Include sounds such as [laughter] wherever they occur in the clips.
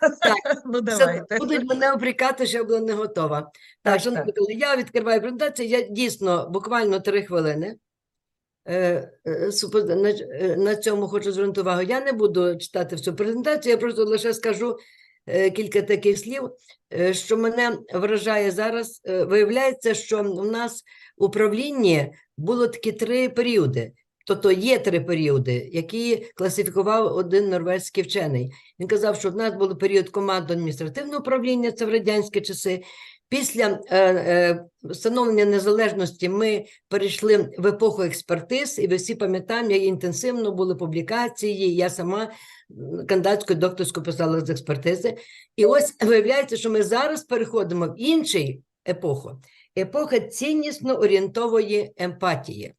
[laughs] Ну, Все, давайте. будуть мене опрікати, що я була не готова. Так, Так, шановні так. я відкриваю презентацію. Я дійсно буквально три хвилини. Е, е, супо- на, е, цьому хочу звернути увагу. Я не буду читати всю презентацію, я просто лише скажу е, кілька таких слів, е, що мене вражає зараз. Е, Виявляється, що в нас в управлінні було такі три періоди. Тобто є три періоди, які класифікував один норвезький вчений. Він казав, що в нас був період командно-адміністративного управління, це в радянські часи. Після е, е, встановлення незалежності ми перейшли в епоху експертиз, і ви всі пам'ятаємо, як інтенсивно були публікації. Я сама кандидатську докторську писала з експертизи. І ось виявляється, що ми зараз переходимо в іншу епоху, епоха ціннісно орієнтової емпатії.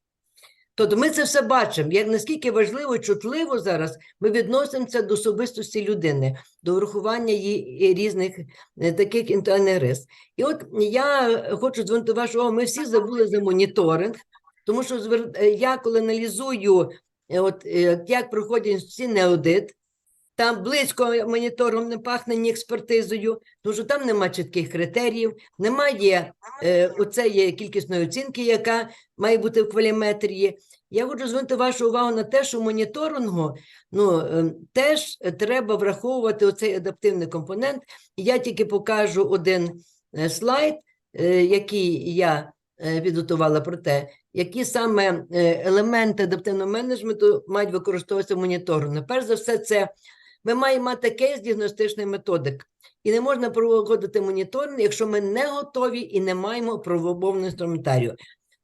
Тобто ми це все бачимо, як наскільки важливо і чутливо зараз ми відносимося до особистості людини, до врахування її різних е, таких інтуальних. І от я хочу звернути вашу увагу, ми всі забули за моніторинг, тому що е, я коли аналізую, е, от, е, як проходять інституційний аудит, там близько монітором не пахне ні експертизою, тому що там немає чітких критеріїв, немає е, оцеї кількісної оцінки, яка має бути в кваліметрії. Я хочу звернути вашу увагу на те, що моніторингу ну, е, теж треба враховувати оцей адаптивний компонент. Я тільки покажу один е, слайд, е, який я е, підготувала про те, які саме е, елементи адаптивного менеджменту мають використовуватися в моніторингу. Перш за все, це ми маємо мати кейс діагностичний методик. І не можна проводити моніторинг, якщо ми не готові і не маємо правового інструментарію.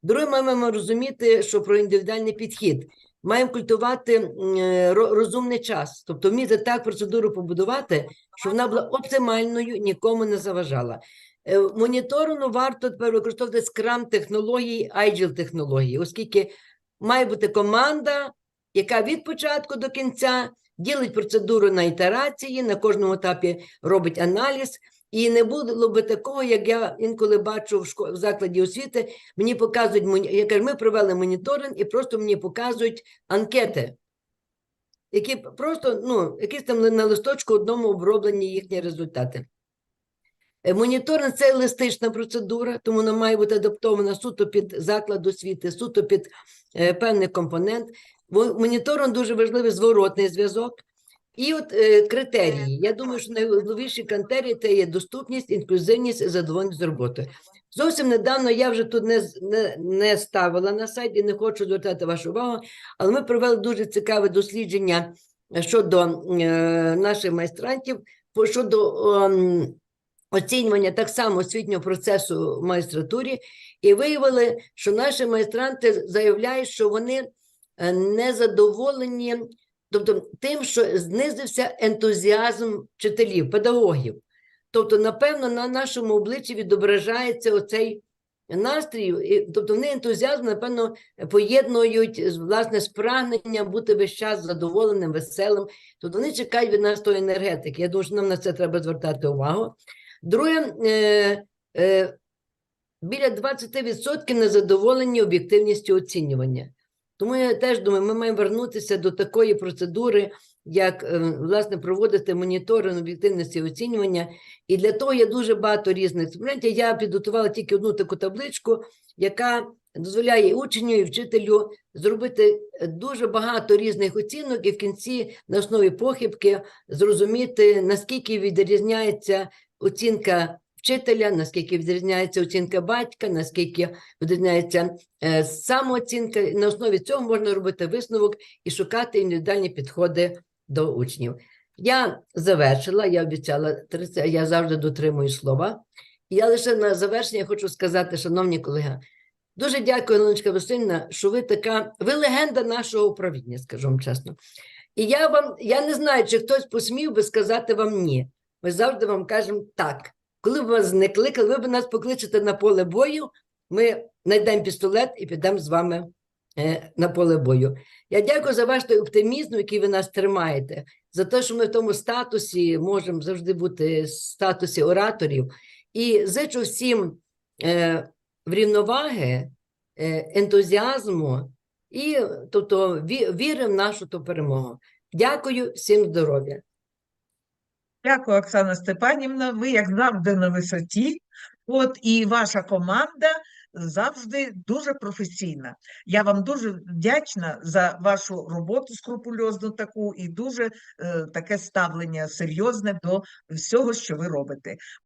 Друге, ми маємо розуміти, що про індивідуальний підхід. Маємо культувати е, ро- розумний час, тобто вміти так процедуру побудувати, щоб вона була оптимальною, нікому не заважала. Е, Моніторингу варто тепер використовувати скрам технології, agile технології, оскільки має бути команда, яка від початку до кінця ділить процедуру на ітерації, на кожному етапі робить аналіз. І не було би такого, як я інколи бачу в, шко- в закладі освіти, мені показують, я кажу, ми провели моніторинг і просто мені показують анкети, які просто, ну, якісь там на листочку одному оброблені їхні результати. Е, Моніторинг це еластична процедура, тому вона має бути адаптована суто під заклад освіти, суто під е, певний компонент. Моніторинг дуже важливий зворотний зв'язок. І от е, критерії. Я думаю, що найважливіші критерії це є доступність, інклюзивність і задоволеність з роботою. Зовсім недавно я вже тут не, не, не ставила на сайті, не хочу звертати вашу увагу, але ми провели дуже цікаве дослідження щодо е, наших майстрантів, щодо ем, оцінювання так само освітнього процесу в магістратурі, і виявили, що наші майстранти заявляють, що вони е, не задоволені, тобто тим, що знизився ентузіазм вчителів, педагогів. Тобто, напевно, на нашому обличчі відображається оцей настрій, тобто вони ентузіазм, напевно, поєднують власне з прагненням бути весь час задоволеним, веселим. Тобто вони чекають від нас тої енергетики. Я думаю, що нам на це треба звертати увагу. Друге, е, е, біля 20% незадоволені об'єктивністю оцінювання. Тому я теж думаю, ми маємо вернутися до такої процедури, як е, власне проводити моніторинг об'єктивності оцінювання. І для того є дуже багато різних інструментів. Я підготувала тільки одну таку табличку, яка дозволяє учню, і вчителю зробити дуже багато різних оцінок, і в кінці на основі похибки зрозуміти, наскільки відрізняється оцінка вчителя, наскільки відрізняється оцінка батька, наскільки відрізняється е, самооцінка. На основі цього можна робити висновок і шукати індивідуальні підходи до учнів. Я завершила, я обіцяла 30, я завжди дотримую слова. Я лише на завершення хочу сказати, шановні колеги, дуже дякую, Леночка Васильівна, що ви така, ви легенда нашого управління, скажу вам чесно. І я вам, я не знаю, чи хтось посмів би сказати вам ні. Ми завжди вам кажемо так. Коли б вас не кликали, ви нас покличете на поле бою, ми знайдемо пістолет і підемо з вами е, на поле бою. Я дякую за ваш той оптимізм, який ви нас тримаєте, за те, що ми в тому статусі можемо завжди бути в статусі ораторів. І зичу всім е, врівноваги, е, ентузіазму і тобто, віри в нашу ту перемогу. Дякую, всім здоров'я. Дякую, Оксана Степанівна. Ви, як завжди, на висоті. От і ваша команда завжди дуже професійна. Я вам дуже вдячна за вашу роботу скрупульозну таку і дуже е, таке ставлення серйозне до всього, що ви робите.